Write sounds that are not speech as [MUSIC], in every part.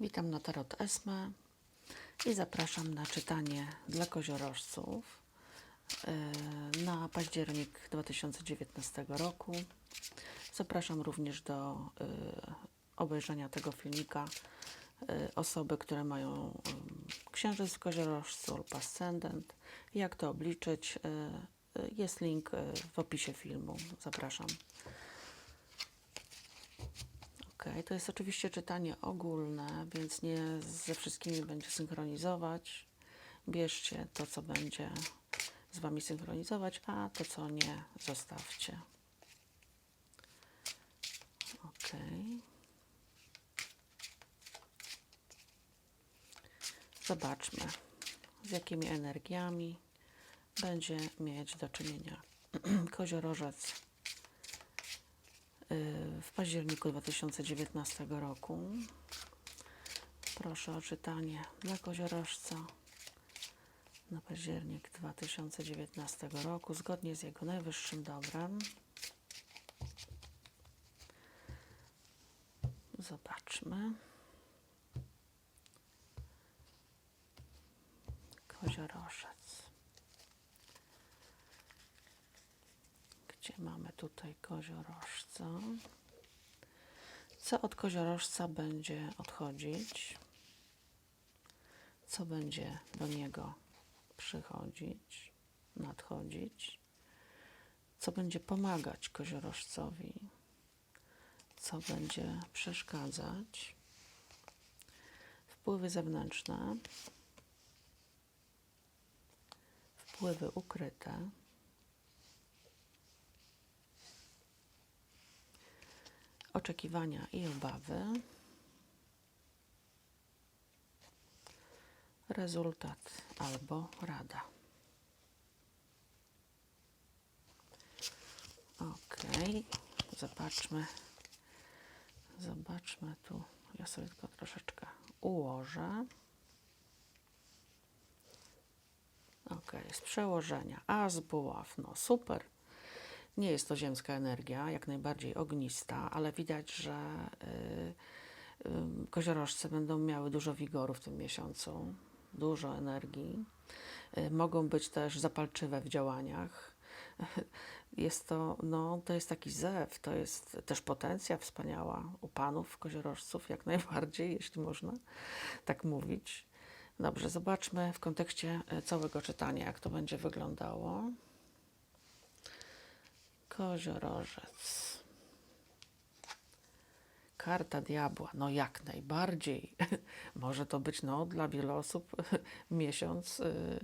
Witam na Tarot Esme i zapraszam na czytanie dla koziorożców e, na październik 2019 roku. Zapraszam również do e, obejrzenia tego filmika e, osoby, które mają księżyc w koziorożcu lub ascendent. Jak to obliczyć? Jest link w opisie filmu. Zapraszam. To jest oczywiście czytanie ogólne, więc nie ze wszystkimi będzie synchronizować. Bierzcie to, co będzie z Wami synchronizować, a to, co nie, zostawcie. Ok. Zobaczmy, z jakimi energiami będzie mieć do czynienia [CLEARS THROAT] koziorożec w październiku 2019 roku. Proszę o czytanie dla koziorożca na październik 2019 roku, zgodnie z jego najwyższym dobrem. Zobaczmy. Koziorożec. Gdzie mamy tutaj koziorożca? Co od koziorożca będzie odchodzić? Co będzie do niego przychodzić, nadchodzić? Co będzie pomagać koziorożcowi? Co będzie przeszkadzać? Wpływy zewnętrzne, wpływy ukryte. Oczekiwania i obawy, rezultat albo rada. Ok, zobaczmy. Zobaczmy tu. Ja sobie tylko troszeczkę ułożę. Ok, z przełożenia. A z buław, no super. Nie jest to ziemska energia, jak najbardziej ognista, ale widać, że y, y, koziorożce będą miały dużo wigoru w tym miesiącu, dużo energii. Y, mogą być też zapalczywe w działaniach. [LAUGHS] Jest to, no, to jest taki zew, to jest też potencja wspaniała u panów koziorożców, jak [LAUGHS] najbardziej, jeśli można tak mówić. Dobrze, zobaczmy w kontekście całego czytania, jak to będzie wyglądało. Koziorożec. Karta diabła, no jak najbardziej. [LAUGHS] Może to być no, dla wielu osób [LAUGHS] miesiąc y,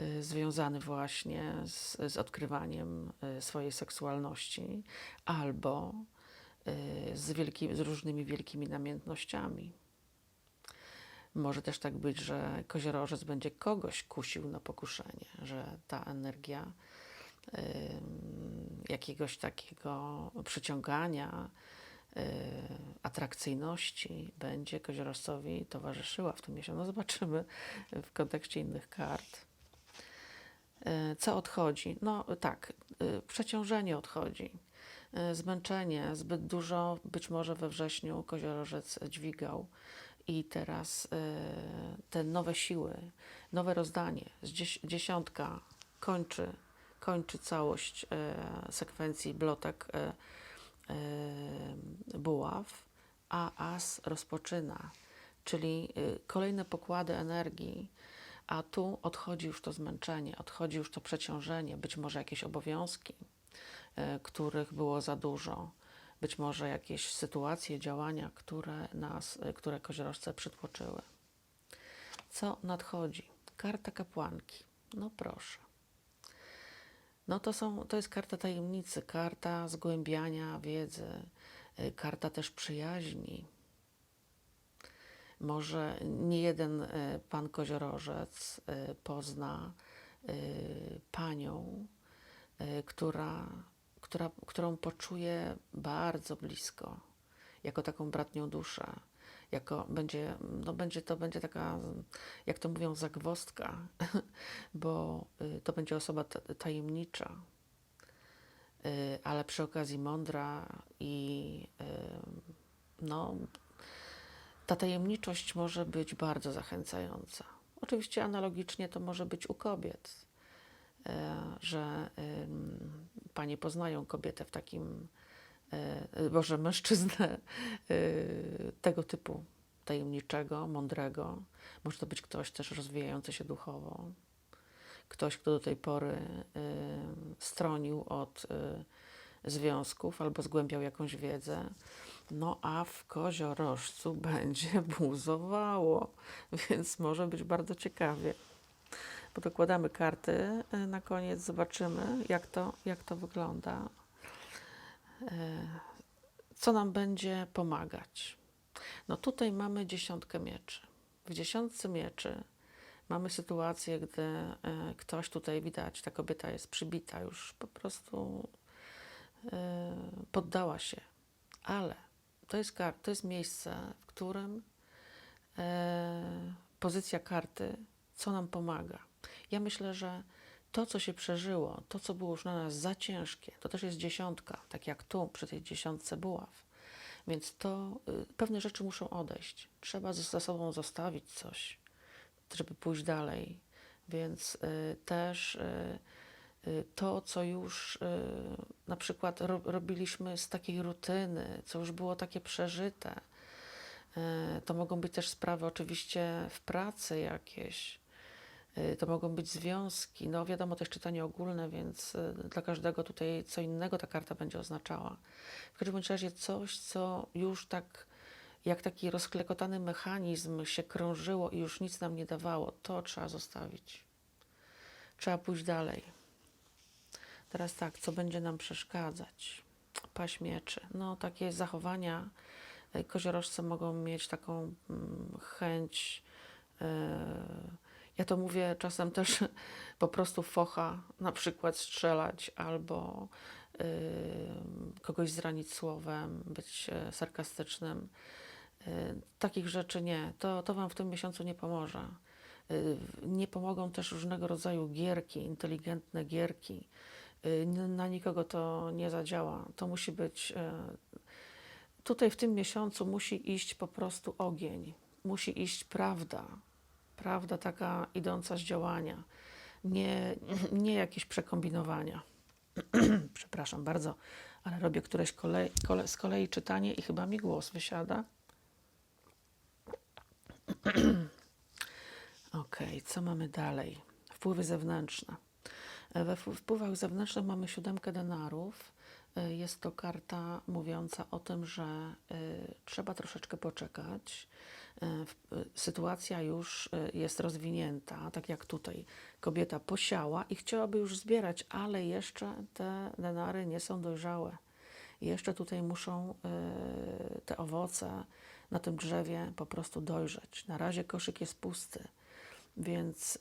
y, związany właśnie z, z odkrywaniem y, swojej seksualności albo y, z, wielki, z różnymi wielkimi namiętnościami. Może też tak być, że koziorożec będzie kogoś kusił na pokuszenie, że ta energia jakiegoś takiego przyciągania, y, atrakcyjności będzie koziorożcowi towarzyszyła w tym miesiącu. No zobaczymy w kontekście innych kart. Y, Co odchodzi? No tak, y, przeciążenie odchodzi. Zmęczenie, zbyt dużo być może we wrześniu koziorożec dźwigał i teraz te nowe siły, nowe rozdanie, dziesiątka kończy, kończy całość y, sekwencji blotek y, y, buław, a as rozpoczyna, czyli kolejne pokłady energii, a tu odchodzi już to zmęczenie, odchodzi już to przeciążenie, być może jakieś obowiązki, których było za dużo, być może jakieś sytuacje, działania, które nas, które koziorożce przytłoczyły. Co nadchodzi? Karta kapłanki. No proszę. No to, są, to jest karta tajemnicy, karta zgłębiania wiedzy, y, karta też przyjaźni. Może nie jeden y, pan koziorożec y, pozna panią, która, która, którą poczuje bardzo blisko, jako taką bratnią duszę. Jako będzie, no będzie to będzie taka, jak to mówią, zagwozdka, [LAUGHS] bo y, to będzie osoba ta- tajemnicza, y, ale przy okazji mądra i y, no, ta tajemniczość może być bardzo zachęcająca. Oczywiście analogicznie to może być u kobiet, że panie poznają kobietę w takim, Boże, mężczyznę e, tego typu tajemniczego, mądrego. Może to być ktoś też rozwijający się duchowo, ktoś, kto do tej pory y, stronił od y, związków albo zgłębiał jakąś wiedzę. No a w koziorożcu będzie [LAUGHS] buzowało, więc może być bardzo ciekawie. Podokładamy karty y, na koniec, zobaczymy jak to, jak to wygląda. Co nam będzie pomagać? No tutaj mamy dziesiątkę mieczy. W dziesiątce mieczy mamy sytuację, gdy e, ktoś tutaj widać, ta kobieta jest przybita, już po prostu e, poddała się. Ale to jest, kar- to jest miejsce, w którym e, pozycja karty, co nam pomaga. Ja myślę, że to, co się przeżyło, to, co było już na nas za ciężkie, to też jest dziesiątka, tak jak tu przy tej dziesiątce buław. Więc to y, pewne rzeczy muszą odejść. Trzeba ze za sobą zostawić coś, żeby pójść dalej. Więc y, też y, y, to, co już y, na przykład ro, robiliśmy z takiej rutyny, co już było takie przeżyte, y, to mogą być też sprawy oczywiście w pracy jakieś. Y, To mogą być związki. No wiadomo, jest czytanie ogólne, więc y, dla każdego tutaj co innego ta karta będzie oznaczała. W każdym razie coś, co już tak jak taki rozklekotany mechanizm się krążyło i już nic nam nie dawało, to trzeba zostawić. Trzeba pójść dalej. Teraz tak, co będzie nam przeszkadzać? Paść mieczy. No, takie zachowania y, koziorożce mogą mieć taką mm, chęć. y, ja to mówię czasem też po prostu focha, na przykład strzelać albo y, kogoś zranić słowem, być e, sarkastycznym. Y, takich rzeczy nie. To, to Wam w tym miesiącu nie pomoże. Y, nie pomogą też różnego rodzaju gierki, inteligentne gierki. Na nikogo to nie zadziała. To musi być. e, Tutaj w tym miesiącu musi iść po prostu ogień, musi iść prawda, prawda taka idąca z działania, nie, nie jakieś przekombinowania. [CLEARS THROAT] Przepraszam bardzo, ale robię któreś kole, z kolei czytanie i chyba mi głos wysiada. [CLEARS THROAT] Ok, co mamy dalej? Wpływy zewnętrzne. E, We wpł- wpływach zewnętrznych mamy siódemkę denarów. E, Jest to karta mówiąca o tym, że e, trzeba troszeczkę poczekać. E, e, Sytuacja już e, jest rozwinięta, tak jak tutaj. Kobieta posiała i chciałaby już zbierać, ale jeszcze te denary nie są dojrzałe. Jeszcze tutaj muszą te owoce na tym drzewie po prostu dojrzeć. Na razie koszyk jest pusty. Więc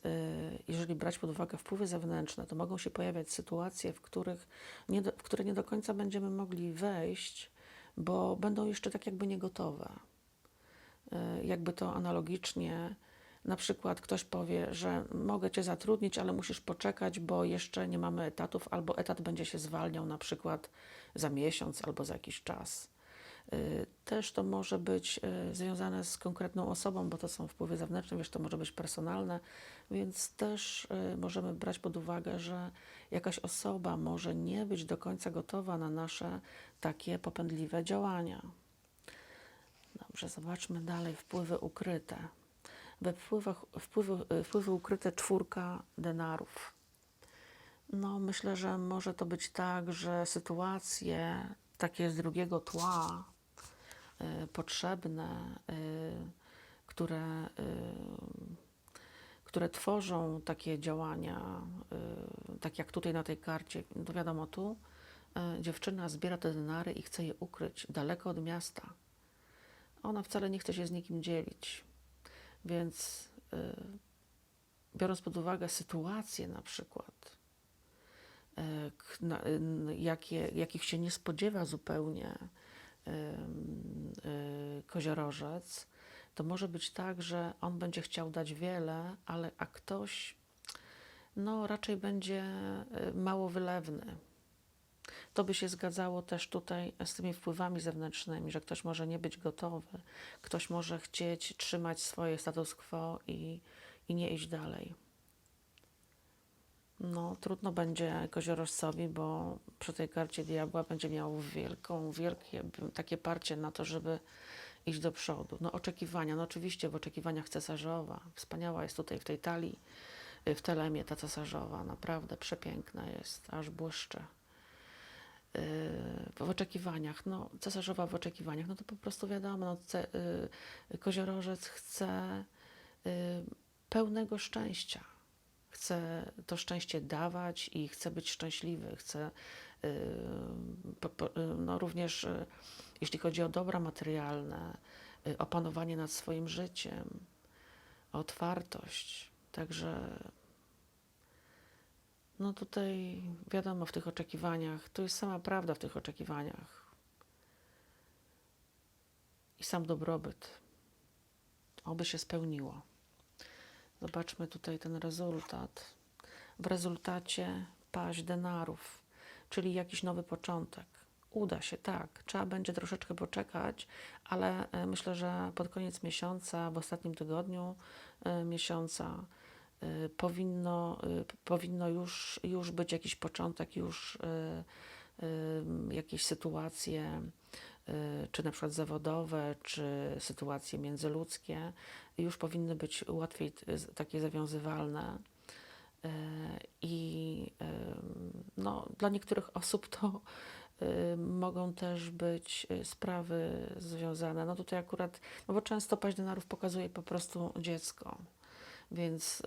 jeżeli brać pod uwagę wpływy zewnętrzne, to mogą się pojawiać sytuacje, w, których nie do, w które nie do końca będziemy mogli wejść, bo będą jeszcze tak jakby niegotowe. Y, jakby to analogicznie, na przykład ktoś powie, że mogę Cię zatrudnić, ale musisz poczekać, bo jeszcze nie mamy etatów, albo etat będzie się zwalniał na przykład za miesiąc albo za jakiś czas. Y, Też to może być y, związane z konkretną osobą, bo to są wpływy zewnętrzne, wiesz, to może być personalne, więc też możemy brać pod uwagę, że jakaś osoba może nie być do końca gotowa na nasze takie popędliwe działania. Dobrze, zobaczmy dalej wpływy ukryte. We wpływach, wpływy, wpływy ukryte czwórka denarów. No, myślę, że może to być tak, że sytuacje takie z drugiego tła, y, potrzebne, y, które, y, które tworzą takie działania, y, tak jak tutaj na tej karcie, no wiadomo, tu y, dziewczyna zbiera te denary i chce je ukryć daleko od miasta. Ona wcale nie chce się z nikim dzielić, więc y, biorąc pod uwagę sytuację na przykład, na- n- jakie, jakich się nie spodziewa zupełnie koziorożec, to może być tak, że on będzie chciał dać wiele, ale a ktoś no, raczej będzie mało wylewny. To by się zgadzało też tutaj z tymi wpływami zewnętrznymi, że ktoś może nie być gotowy, ktoś może chcieć trzymać swoje status quo i, i nie iść dalej. No, trudno będzie koziorożcowi, bo przy tej karcie diabła będzie miał wielką, wielkie takie parcie na to, żeby iść do przodu. No, oczekiwania, no oczywiście w oczekiwaniach cesarzowa. Wspaniała jest tutaj w tej talii, w telemie ta cesarzowa, naprawdę przepiękna jest, aż błyszcze. Yy, w oczekiwaniach, no cesarzowa w oczekiwaniach, no to po prostu wiadomo, no, ce, yy, koziorożec chce yy, pełnego szczęścia. Chce to szczęście dawać i chce być szczęśliwy, chce no, również jeśli chodzi o dobra materialne, opanowanie nad swoim życiem, otwartość. Także no tutaj wiadomo, w tych oczekiwaniach, to jest sama prawda w tych oczekiwaniach. I sam dobrobyt. Oby się spełniło. Zobaczmy tutaj ten rezultat. W rezultacie paść denarów, czyli jakiś nowy początek. Uda się, tak. Trzeba będzie troszeczkę poczekać, ale e, myślę, że pod koniec miesiąca, w ostatnim tygodniu e, miesiąca, powinno, y, powinno już, już być jakiś początek, już y, y, jakieś sytuacje, y, czy na przykład zawodowe, czy sytuacje międzyludzkie, już powinny być łatwiej y, takie zawiązywalne. Y, I y, no, dla niektórych osób to y, mogą też być y, sprawy związane. No tutaj akurat, no bo często paść denarów pokazuje po prostu dziecko więc y,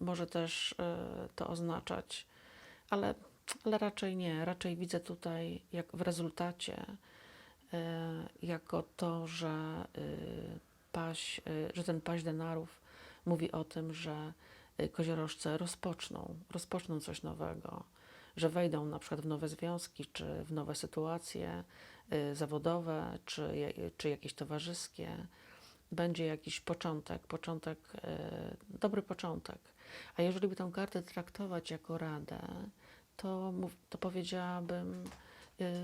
może też y, to oznaczać, ale, ale raczej nie. Raczej widzę tutaj, jak w rezultacie, y, jako to, że, paś, że ten paść denarów mówi o tym, że koziorożce rozpoczną, rozpoczną coś nowego, że wejdą na przykład w nowe związki, czy w nowe sytuacje zawodowe, czy, czy jakieś towarzyskie będzie jakiś początek, początek, e, dobry początek. A jeżeli by tę kartę traktować jako radę, to, to powiedziałabym, e,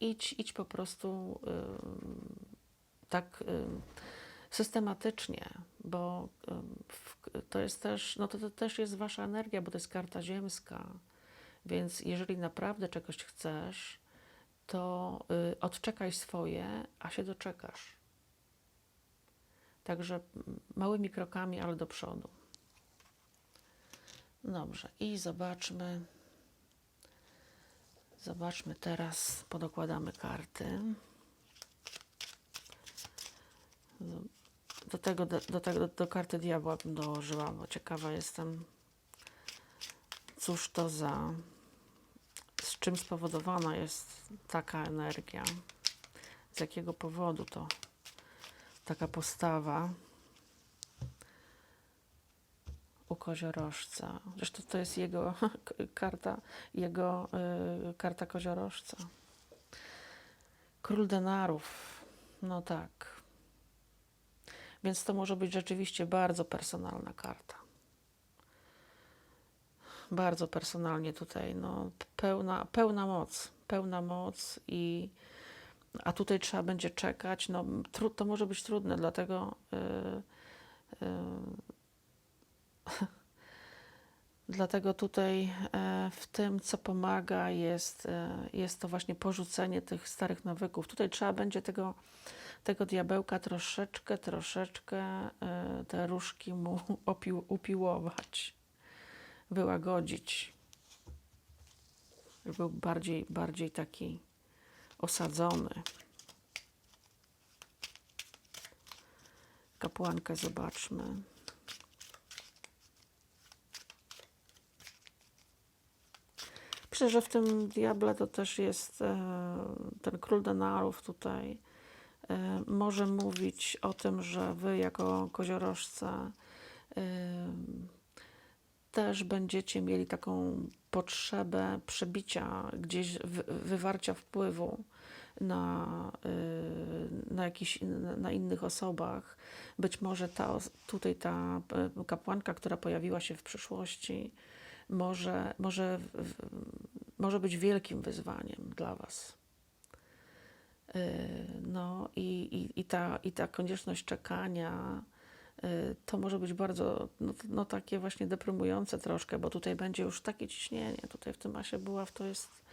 idź, idź po prostu e, tak systematycznie, bo to jest też, no to, to też jest wasza energia, bo to jest karta ziemska. Więc jeżeli naprawdę czegoś chcesz, to odczekaj swoje, a się doczekasz. Także małymi krokami, ale do przodu. Dobrze, i zobaczmy. Zobaczmy teraz, podokładamy karty. Do tego, do, do, do karty diabła bym dołożyła, bo ciekawa jestem, cóż to za, z czym spowodowana jest taka energia, z jakiego powodu to taka postawa u koziorożca. Zresztą to jest jego [LAUGHS] karta, jego y, karta koziorożca. Król denarów. No tak. Więc to może być rzeczywiście bardzo personalna karta. Bardzo personalnie tutaj, no, pełna, pełna moc, pełna moc i a tutaj trzeba będzie czekać. No, tru, to może być trudne, dlatego yy, yy, [LAUGHS] dlatego tutaj e, w tym, co pomaga, jest, e, jest to właśnie porzucenie tych starych nawyków. Tutaj trzeba będzie tego, tego diabełka troszeczkę, troszeczkę e, te różki mu [LAUGHS] opił, upiłować, wyłagodzić, był bardziej, bardziej taki osadzony. Kapłankę zobaczmy. Myślę, że w tym diable to też jest e, ten król denarów tutaj. E, może mówić o tym, że wy jako koziorożca e, też będziecie mieli taką potrzebę przebicia, gdzieś wy- wywarcia wpływu na, y, na, jakiś, na, innych osobach. Być może ta, tutaj ta y, kapłanka, która pojawiła się w przyszłości, może, może, może być wielkim wyzwaniem dla Was. Yy, No i, i, i, ta, i ta konieczność czekania yy, to może być bardzo no, no, takie właśnie deprymujące troszkę, bo tutaj będzie już takie ciśnienie. Tutaj w tym asie buław to jest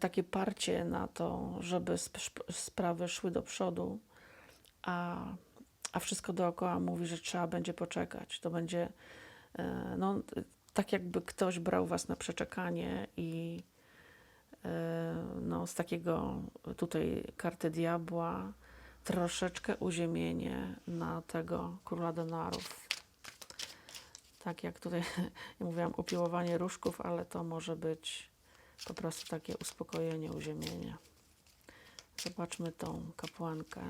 takie parcie na to, żeby sp- sprawy szły do przodu, a, a wszystko dookoła mówi, że trzeba będzie poczekać. To będzie e, no, tak, jakby ktoś brał was na przeczekanie i e, no, z takiego tutaj karty diabła troszeczkę uziemienie na tego króla denarów. Tak jak tutaj [LAUGHS] ja mówiłam, upiłowanie różków, ale to może być po prostu takie uspokojenie, uziemienie. Zobaczmy tą kapłankę.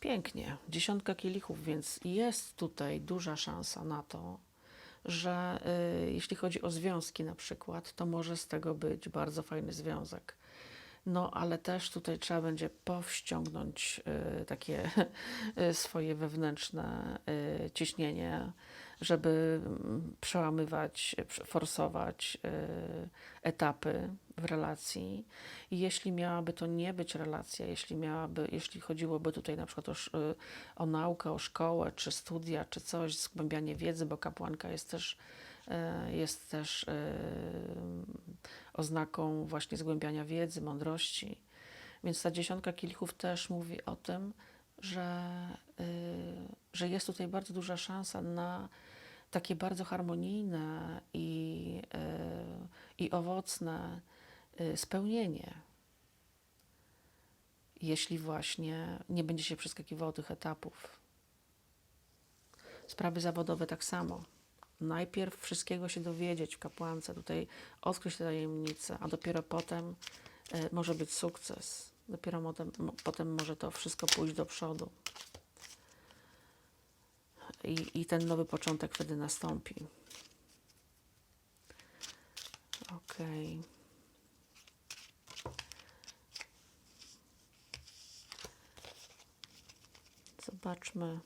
Pięknie, dziesiątka kielichów, więc jest tutaj duża szansa na to, że y, jeśli chodzi o związki na przykład, to może z tego być bardzo fajny związek. No, ale też tutaj trzeba będzie powściągnąć y, takie [LAUGHS] y, swoje wewnętrzne y, ciśnienie, żeby mm, przełamywać, prze- forsować etapy w relacji. I jeśli miałaby to nie być relacja, jeśli miałaby, jeśli chodziłoby tutaj na przykład o, o naukę, o szkołę, czy studia, czy coś, zgłębianie wiedzy, bo kapłanka jest też, jest też y, oznaką właśnie zgłębiania wiedzy, mądrości. Więc ta dziesiątka kielichów też mówi o tym, że, y, że jest tutaj bardzo duża szansa na takie bardzo harmonijne i, i owocne spełnienie. Jeśli właśnie nie będzie się przeskakiwało tych etapów. Sprawy zawodowe tak samo. Najpierw wszystkiego się dowiedzieć w kapłance, tutaj odkryć te tajemnice, a dopiero potem y, może być sukces. Dopiero potem, potem może to wszystko pójść do przodu. I, I ten nowy początek wtedy nastąpi. Okej. Zobaczmy.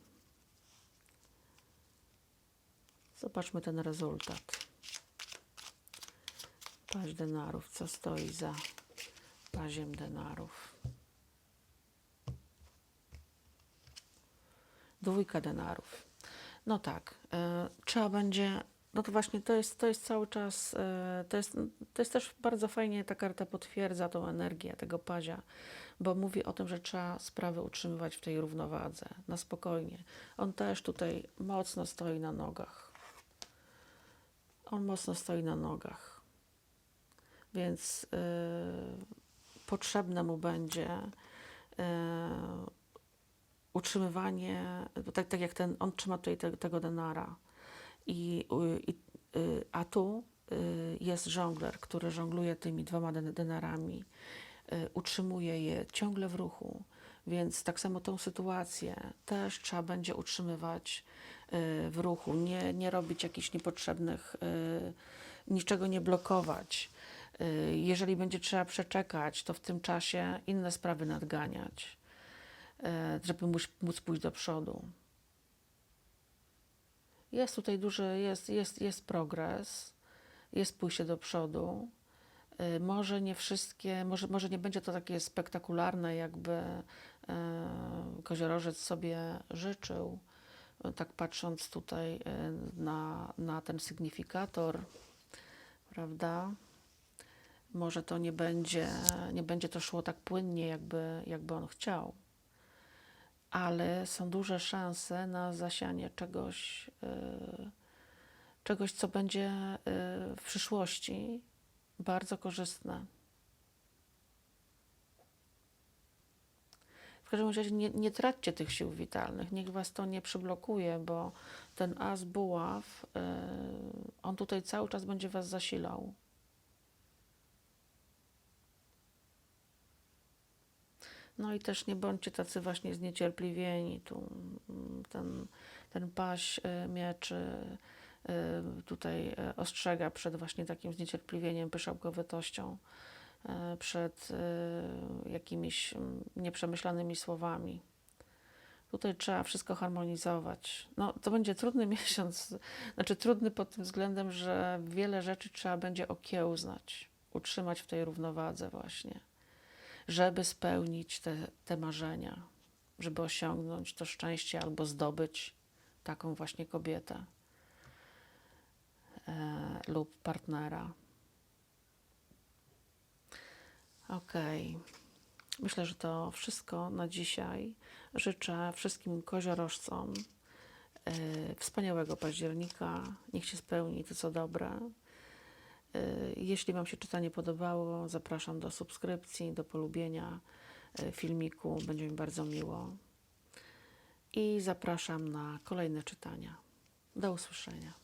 Zobaczmy ten rezultat. Paź denarów. Co stoi za paziem denarów? Dwójka denarów. No tak, e, trzeba będzie. No to właśnie to jest, to jest cały czas. E, to, jest, to jest też bardzo fajnie ta karta potwierdza tą energię tego pazia, bo mówi o tym, że trzeba sprawy utrzymywać w tej równowadze, na spokojnie. On też tutaj mocno stoi na nogach. On mocno stoi na nogach. Więc e, potrzebne mu będzie e, utrzymywanie, tak, tak jak ten, on trzyma tutaj te, tego denara. I, y, i, y, a tu y, jest żongler, który żongluje tymi dwoma den- denarami, y, utrzymuje je ciągle w ruchu. Więc tak samo tą sytuację też trzeba będzie utrzymywać y, w ruchu, nie, nie robić jakichś niepotrzebnych, y, niczego nie blokować. Y, Jeżeli będzie trzeba przeczekać, to w tym czasie inne sprawy nadganiać żeby móc, móc pójść do przodu. Jest tutaj duży, jest, jest, jest progres, jest pójście do przodu. E, Może nie wszystkie, może, może nie będzie to takie spektakularne, jakby e, koziorożec sobie życzył, e, tak patrząc tutaj e, na, na ten sygnifikator, prawda? Może to nie będzie, nie będzie to szło tak płynnie, jakby, jakby on chciał ale są duże szanse na zasianie czegoś, y, czegoś co będzie y, w przyszłości bardzo korzystne. W każdym razie nie, nie traćcie tych sił witalnych, niech was to nie przyblokuje, bo ten as buław, y, on tutaj cały czas będzie was zasilał. No i też nie bądźcie tacy właśnie zniecierpliwieni. Tu mm, ten, ten paś y, mieczy tutaj y, ostrzega przed właśnie takim zniecierpliwieniem, pyszałkowitością, y, przed y, jakimiś mm, nieprzemyślanymi słowami. Tutaj trzeba wszystko harmonizować. No, to będzie trudny [LAUGHS] miesiąc, znaczy trudny pod tym względem, że wiele rzeczy trzeba będzie okiełznać, utrzymać w tej równowadze właśnie, żeby spełnić te, te marzenia, żeby osiągnąć to szczęście albo zdobyć taką właśnie kobietę lub partnera. Okej. Myślę, że to wszystko na dzisiaj. Życzę wszystkim koziorożcom e, wspaniałego października. Niech się spełni to, co dobre. E, Jeśli Wam się czytanie podobało, zapraszam do subskrypcji, do polubienia e, filmiku. Będzie mi bardzo miło. I zapraszam na kolejne czytania. Do usłyszenia.